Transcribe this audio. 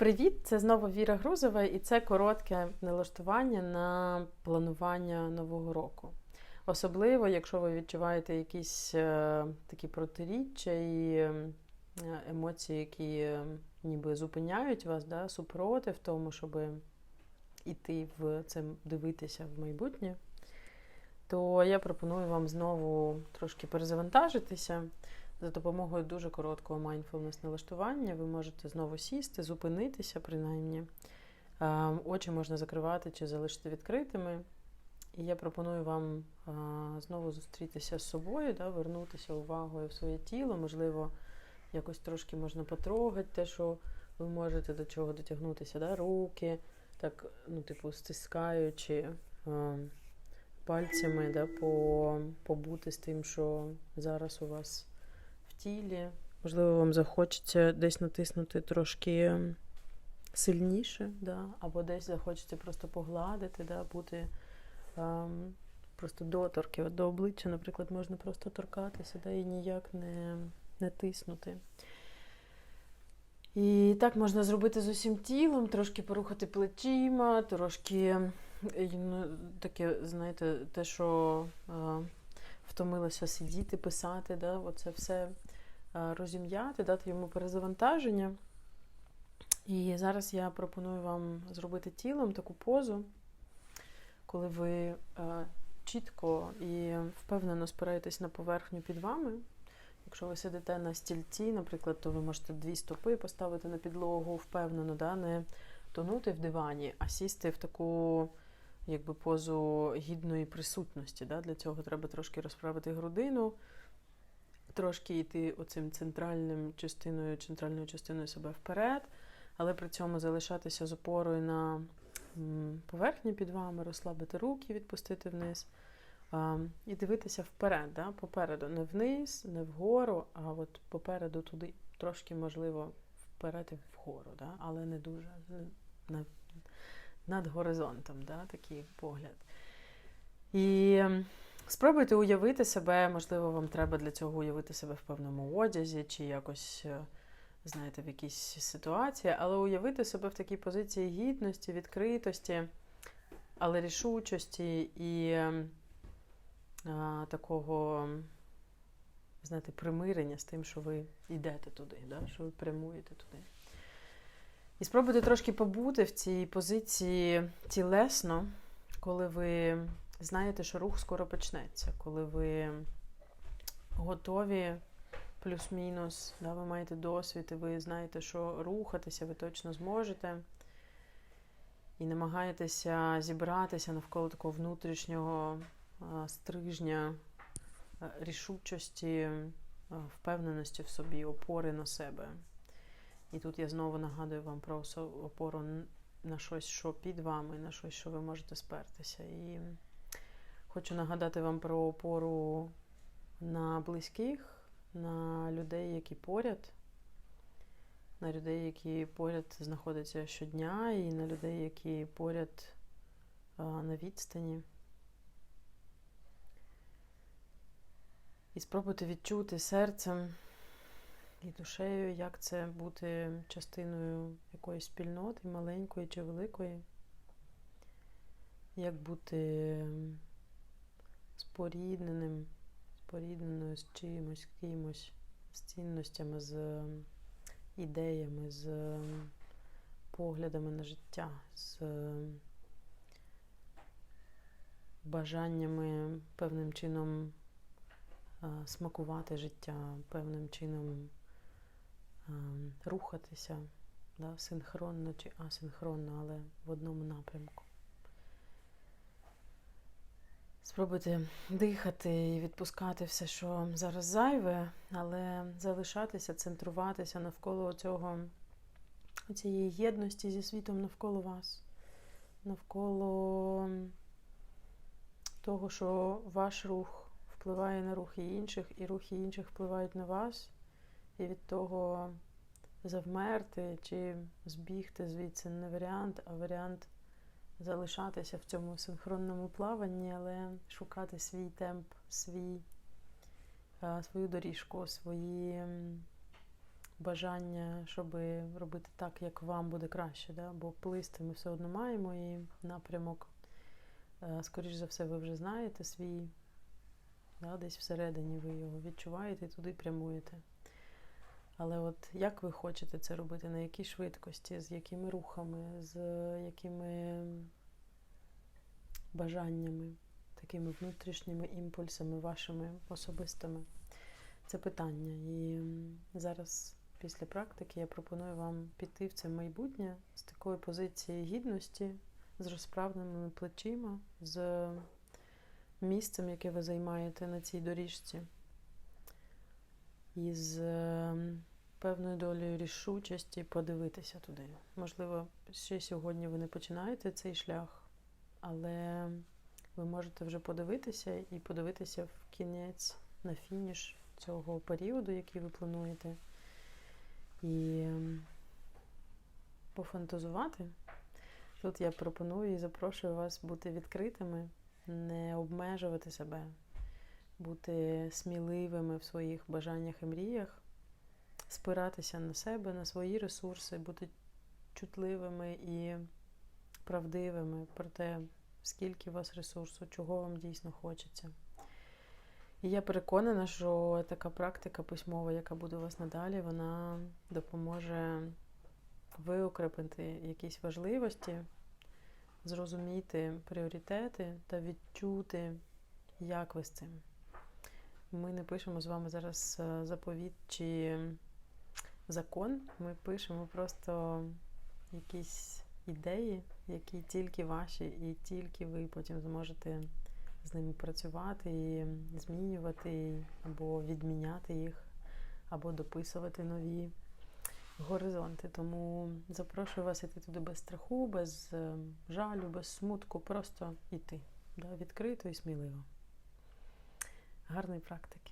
Привіт! Це знову Віра Грузова, і це коротке налаштування на планування нового року. Особливо, якщо ви відчуваєте якісь е, такі протиріччя і е, емоції, які е, ніби зупиняють вас, да, супротив тому, щоб іти в це дивитися в майбутнє, то я пропоную вам знову трошки перезавантажитися. За допомогою дуже короткого mindfulness налаштування ви можете знову сісти, зупинитися, принаймні. Очі можна закривати чи залишити відкритими. І я пропоную вам знову зустрітися з собою, да, вернутися увагою в своє тіло. Можливо, якось трошки можна потрогати те, що ви можете до чого дотягнутися, да, руки, так, ну, типу, стискаючи пальцями, да, побути з тим, що зараз у вас тілі. Можливо, вам захочеться десь натиснути трошки сильніше, да? або десь захочеться просто погладити, да? бути ем, просто доторки. До обличчя, наприклад, можна просто торкатися да? і ніяк не, не тиснути. І так можна зробити з усім тілом, трошки порухати плечима, трошки ну, таке, знаєте, те, що е, втомилося сидіти, писати, да? Оце все розім'яти, дати йому перезавантаження. І зараз я пропоную вам зробити тілом таку позу, коли ви е, чітко і впевнено спираєтесь на поверхню під вами. Якщо ви сидите на стільці, наприклад, то ви можете дві стопи поставити на підлогу, впевнено, да, не тонути в дивані, а сісти в таку якби, позу гідної присутності. Да. Для цього треба трошки розправити грудину трошки йти оцим центральним частиною, центральною частиною себе вперед, але при цьому залишатися з опорою на поверхні під вами, розслабити руки, відпустити вниз. І дивитися вперед, да? попереду, не вниз, не вгору, а от попереду туди трошки, можливо, вперед і вгору, да? але не дуже над, над горизонтом, да? такий погляд. І Спробуйте уявити себе, можливо, вам треба для цього уявити себе в певному одязі, чи якось, е, знаєте, в якійсь ситуації, але уявити себе в такій позиції гідності, відкритості, але рішучості і а, е, такого, знаєте, примирення з тим, що ви йдете туди, да? що ви прямуєте туди. І спробуйте трошки побути в цій позиції тілесно, коли ви знаєте, що рух скоро почнеться, коли ви готові, плюс-мінус, да, ви маєте досвід, і ви знаєте, що рухатися ви точно зможете. І намагаєтеся зібратися навколо такого внутрішнього а, стрижня, а, рішучості, а, впевненості в собі, опори на себе. І тут я знову нагадую вам про опору на щось, що під вами, на щось, що ви можете спертися. І Хочу нагадати вам про опору на близьких, на людей, які поряд, на людей, які поряд знаходяться щодня, і на людей, які поряд на відстані. І спробуйте відчути серцем і душею, як це бути частиною якоїсь спільноти, маленької чи великої, як бути спорідненим, спорідненою з чимось, кимось, з цінностями, з ідеями, з поглядами на життя, з бажаннями певним чином смакувати життя, певним чином рухатися да, синхронно чи асинхронно, але в одному напрямку. Спробуйте дихати і відпускати все, що зараз зайве, але залишатися, центруватися навколо цього, цієї єдності зі світом навколо вас, навколо того, що ваш рух впливає на рухи інших, і рухи інших впливають на вас, і від того завмерти чи збігти звідси не варіант, а варіант залишатися в цьому синхронному плаванні, але шукати свій темп, свій, свою доріжку, свої бажання, щоб робити так, як вам буде краще. Да? Бо плисти ми все одно маємо і напрямок, е, скоріш за все, ви вже знаєте свій, да? десь всередині ви його відчуваєте і туди прямуєте. Але от як ви хочете це робити, на якій швидкості, з якими рухами, з якими бажаннями, такими внутрішніми імпульсами вашими особистими? Це питання. І зараз, після практики, я пропоную вам піти в це майбутнє з такої позиції гідності, з розправленими плечима, з місцем, яке ви займаєте на цій доріжці, і з ем, певною долею рішучості подивитися туди. Можливо, ще сьогодні ви не починаєте цей шлях, але ви можете вже подивитися і подивитися в кінець на фініш цього періоду, який ви плануєте, і ем, пофантазувати. Тут я пропоную і запрошую вас бути відкритими, не обмежувати себе, бути сміливими в своїх бажаннях і мріях, спиратися на себе, на свої ресурси, бути чутливими і правдивими про те, скільки у вас ресурсу, чого вам дійсно хочеться. І я переконана, що така практика письмова, яка буде у вас надалі, вона допоможе виокрепити якісь важливості, зрозуміти пріоритети та відчути, як ви з цим. Ми не пишемо з вами зараз е, заповіт чи закон, ми пишемо просто якісь ідеї, які тільки ваші, і тільки ви потім зможете з ними працювати і змінювати, або відміняти їх, або дописувати нові горизонти. Тому запрошую вас іти туди без страху, без е, жалю, без смутку, просто йти да, відкрито і сміливо. Гарної практики!